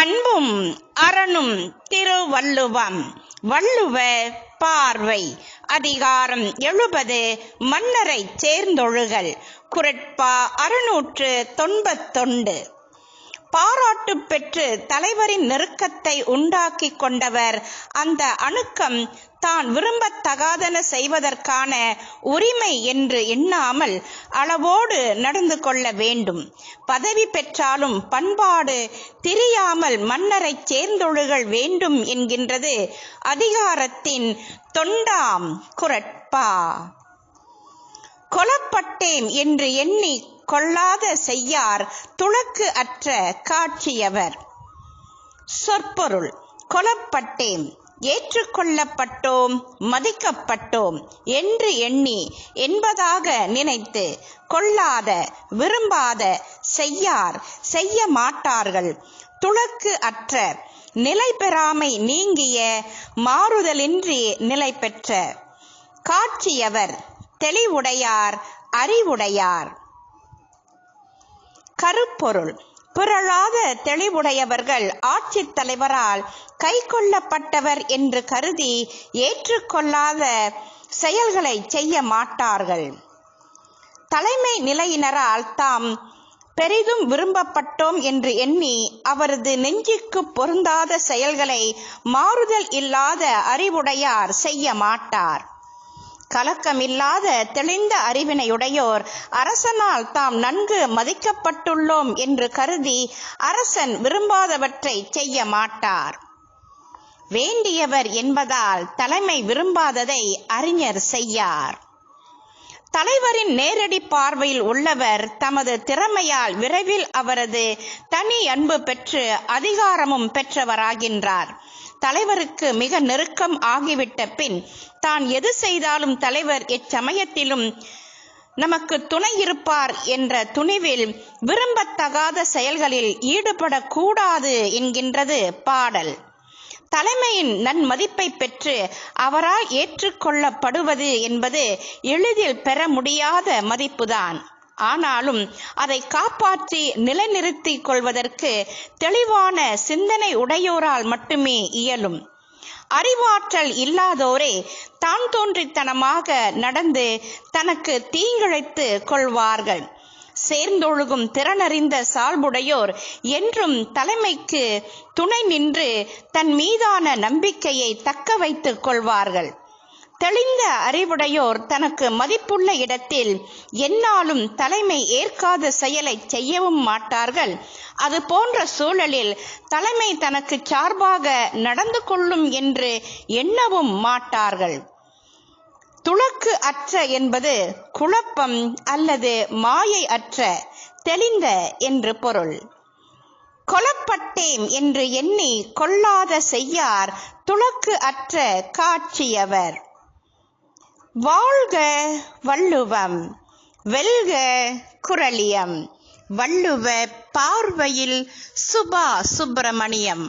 அன்பும் அரணும் திருவள்ளுவம். வள்ளுவ பார்வை. அதிகாரம் எழுபது. மன்னரை சேர்ந்தொழுகல். குரட்பா அறுநூற்று தொன்பத்தொண்டு பாராட்டு பெற்று தலைவரின் நெருக்கத்தை உண்டாக்கிக் கொண்டவர். அந்த அணுக்கம் தான் விரும்பத்தகாதன செய்வதற்கான உரிமை என்று எண்ணாமல் அளவோடு நடந்து கொள்ள வேண்டும். பதவி பெற்றாலும் பண்பாடு திரியாமல் மன்னரை சேர்ந்தொழுகள் வேண்டும் என்கின்றது அதிகாரத்தின் தொண்டாம் குரட்பா. கொலப்பட்டேன் என்று எண்ணி கொள்ளாத செய்யார் துளக்கு அற்ற காட்சியவர். சொற்பொருள் கொலப்பட்டேன் ஏற்றுக்கொள்ளப்பட்டோம் மதிக்கப்பட்டோம் என்று எண்ணி என்பதாக நினைத்து கொள்ளாத விரும்பாத செய்யார் செய்ய மாட்டார்கள். துளக்கு அற்ற நிலை பெறாமை நீங்கிய மாறுதலின்றி நிலை பெற்ற காட்சியவர். தெளிவுடையார் அறிவுடையார். கருப்பொருள். பிறழாத தெளிவுடையவர்கள் ஆட்சித் தலைவரால் கை கொள்ளப்பட்டவர் என்று கருதி ஏற்றுக்கொள்ளாத செயல்களை செய்ய மாட்டார்கள். தலைமை நிலையினரால் தாம் பெரிதும் விரும்பப்பட்டோம் என்று எண்ணி அவரது நெஞ்சுக்கு பொருந்தாத செயல்களை மாறுதல் இல்லாத அறிவுடையார் செய்ய மாட்டார். கலக்கமில்லாத தெளிந்த அறிவினையுடையோர் அரசனால் தாம் நன்கு மதிக்கப்பட்டுள்ளோம் என்று கருதி அரசன் விரும்பாதவற்றை செய்ய மாட்டார். வேண்டியவர் என்பதால் தலைமை விரும்பாததை அறிஞர் செய்யார். தலைவரின் நேரடி பார்வையில் உள்ளவர் தமது திறமையால் விரைவில் அவரது தனி அன்பு பெற்று அதிகாரமும் பெற்றவராகின்றார். தலைவருக்கு மிக நெருக்கம் ஆகிவிட்ட பின் தான் எது செய்தாலும் தலைவர் எச்சமயத்திலும் நமக்கு துணை இருப்பார் என்ற துணிவில் விரும்பத்தகாத செயல்களில் ஈடுபடக்கூடாது என்கின்றது பாடல். தலைமையின் நன்மதிப்பை பெற்று அவரால் ஏற்றுக்கொள்ளப்படுவது என்பது எளிதில் பெற முடியாத மதிப்புதான். ஆனாலும் அதை காப்பாற்றி நிலைநிறுத்திக் கொள்வதற்கு தெளிவான சிந்தனை உடையோரால் மட்டுமே இயலும். அறிவாற்றல் இல்லாதோரே தான் தோன்றித்தனமாக நடந்து தனக்கு தீங்கிழைத்து கொள்வார்கள். சேர்ந்தொழுகும் திறனறிந்த சால்புடையோர் என்றும் தலைமைக்கு துணை நின்று தன் மீதான நம்பிக்கையை தக்க வைத்துக் கொள்வார்கள். தெளிந்த அறிவுடையோர் தனக்கு மதிப்புள்ள இடத்தில் என்னாலும் தலைமை ஏற்காத செயலை செய்யவும் மாட்டார்கள். அது போன்ற சூழலில் தலைமை தனக்கு சார்பாக நடந்து கொள்ளும் என்று எண்ணவும் மாட்டார்கள். துளக்கு அற்ற என்பது குழப்பம் அல்லது மாயை அற்ற தெளிந்த என்று பொருள். கொலப்பட்டேன் என்று எண்ணி கொள்ளாத செய்யார் துளக்கு அற்ற காட்சியவர். வாழ்க வள்ளுவம் வெல்க குரலியம் வள்ளுவ பார்வையில் சுபா சுப்பிரமணியம்.